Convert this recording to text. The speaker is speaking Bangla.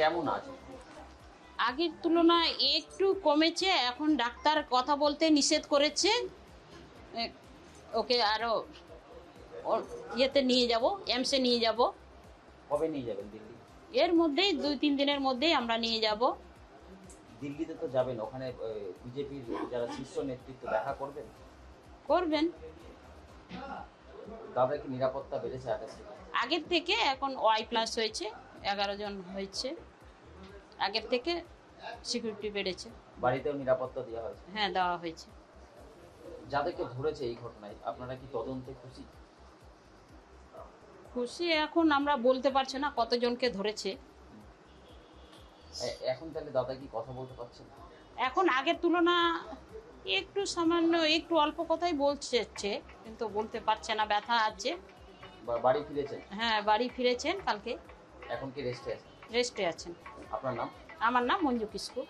কেমন আছে? আগের তুলনায় একটু কমেছে এখন ডাক্তার কথা বলতে নিষেধ করেছে। ওকে আরও ইয়েতে নিয়ে যাব এমসে নিয়ে যাব। কবে নিয়ে যাবেন দিল্লি? এর মধ্যেই দুই তিন দিনের মধ্যেই আমরা নিয়ে যাব। দিল্লিতে তো যাবেন ওখানে বিজেপির যারা শীর্ষ নেতৃত্ব দেখা করবেন? করবেন। দাদা কি নিরাপত্তা বেড়েছে আগের আগের থেকে এখন ওয়াই প্লাস হয়েছে। এগারো জন হয়েছে। আগের থেকে সিকিউরিটি বেড়েছে। বাড়িতেও নিরাপত্তা দেওয়া হয়েছে? হ্যাঁ দেওয়া হয়েছে। যাদেরকে ধরেছে এই ঘটনায় আপনারা কি তদন্তে খুশি? খুশি এখন আমরা বলতে পারছি না কতজনকে ধরেছে। এখন তাহলে দাদা কি কথা বলতে পারছেন এখন আগের তুলনা একটু সামান্য একটু অল্প কথাই বলছে কিন্তু বলতে পারছে না ব্যথা আছে। বাড়ি ফিরেছেন হ্যাঁ বাড়ি ফিরেছেন কালকে। এখন কি রেস্টে আছেন? রেস্টে আছেন। আপনার নাম? আমার নাম মঞ্জু কিসকু।